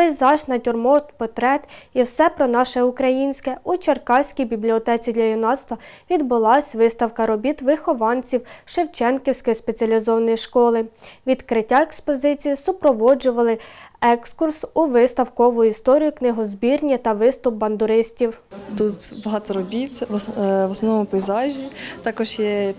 пейзаж, натюрморт, портрет і все про наше українське. У Черкаській бібліотеці для юнацтва відбулась виставка робіт вихованців Шевченківської спеціалізованої школи. Відкриття експозиції супроводжували екскурс у виставкову історію книгозбірні та виступ бандуристів. Тут багато робіт, в е, основному пейзажі. Також є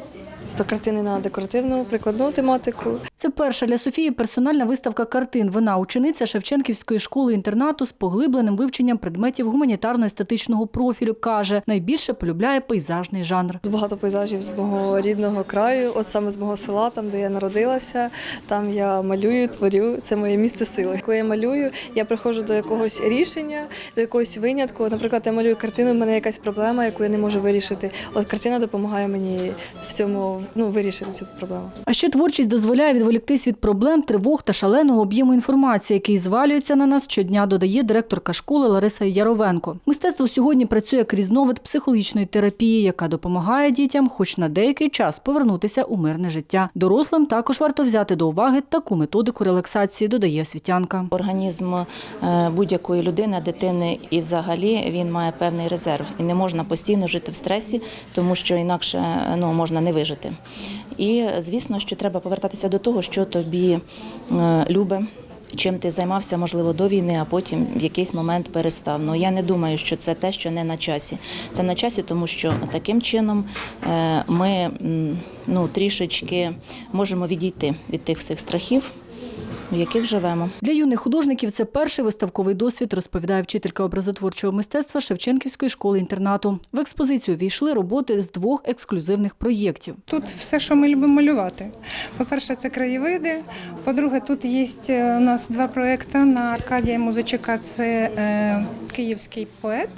картини на декоративну прикладну тематику. Це перша для Софії персональна виставка картин. Вона учениця Шевченківської школи-інтернату з поглибленим вивченням предметів гуманітарно-естетичного профілю. Каже, найбільше полюбляє пейзажний жанр. Багато пейзажів з мого рідного краю, от саме з мого села, там де я народилася. Там я малюю, творю. Це моє місце сили. Коли я малюю, я приходжу до якогось рішення, до якогось винятку. Наприклад, я малюю картину, в мене якась проблема, яку я не можу вирішити. От картина допомагає мені в цьому ну, вирішити цю проблему. А ще творчість дозволяє відволіктись від проблем, тривог та шаленого об'єму інформації, який звалюється на нас щодня, додає директорка школи Лариса Яровенко. Мистецтво сьогодні працює як різновид психологічної терапії, яка допомагає дітям, хоч на деякий час, повернутися у мирне життя. Дорослим також варто взяти до уваги таку методику релаксації, додає освітянка. Організм е, будь-якої людини, дитини і взагалі він має певний резерв. І не можна постійно жити в стресі, тому що інакше ну, можна не вижити. І звісно, що треба повертатися до того, що тобі е, любе. Чим ти займався, можливо, до війни, а потім в якийсь момент перестав. Ну я не думаю, що це те, що не на часі. Це на часі, тому що таким чином е, ми ну, трішечки можемо відійти від тих всіх страхів, у яких живемо. Для юних художників це перший виставковий досвід, розповідає вчителька образотворчого мистецтва Шевченківської школи-інтернату. В експозицію війшли роботи з двох ексклюзивних проєктів. Тут все, що ми любимо малювати. По-перше, це краєвиди. По-друге, тут є е, у нас два проекти на Аркадія Музичука. Це е, київський поет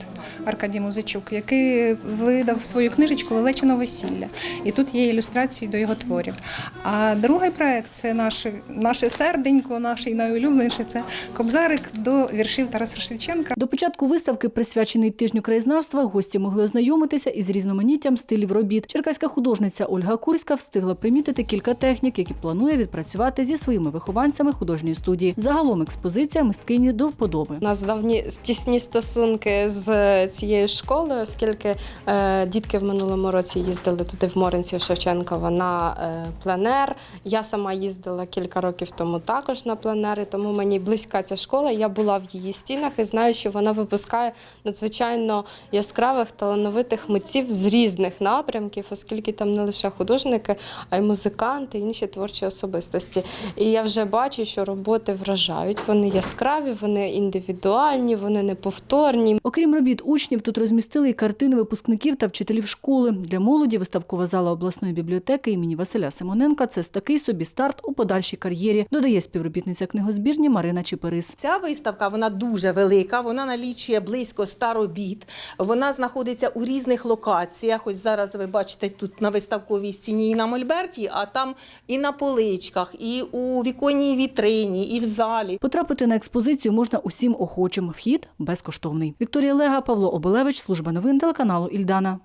Аркадій Музичук, який видав свою книжечку Лелечино весілля. І тут є ілюстрації до його творів. А другий проект це наше, наше серденько, наш найулюбленіший це Кобзарик до віршів Тараса Шевченка. До початку виставки, присвячений тижню краєзнавства, гості могли ознайомитися із різноманіттям стилів робіт. Черкаська художниця Ольга Курська встигла примітити кілька технік, які планує відпрацювати зі своїми вихованцями художньої студії. Загалом експозиція мисткині до вподоби. У нас давні тісні стосунки з цією школою, оскільки е, дітки в минулому році їздили туди в Моринців Шевченкова на е, пленер. Я сама їздила кілька років тому також на пленери, тому мені близька ця школа. Я була в її стінах і знаю, що вона випускає надзвичайно яскравих талановитих митців з різних напрямків, оскільки там не лише художники, а й музиканти, інші творчі особистості. І я вже бачу, що роботи вражають. Вони яскраві, вони індивідуальні, вони неповторні. Окрім робіт учнів, тут розмістили і картини випускників та вчителів школи. Для молоді виставкова зала обласної бібліотеки імені Василя Симоненка це такий собі старт у подальшій кар'єрі, додає співробітниця книгозбірні Марина Чіперис. Ця виставка вона дуже велика. Вона налічує близько 100 робіт. Вона знаходиться у різних локаціях. Ось зараз ви бачите тут на виставковій стіні і на Мольберті, а там і на поличках, і у віконній вітрині, і в залі. Потрапити на експозицію можна усім охочим. Вхід безкоштовний. Вікторія Лега, Павло Обелевич, служба новин телеканалу Ільдана.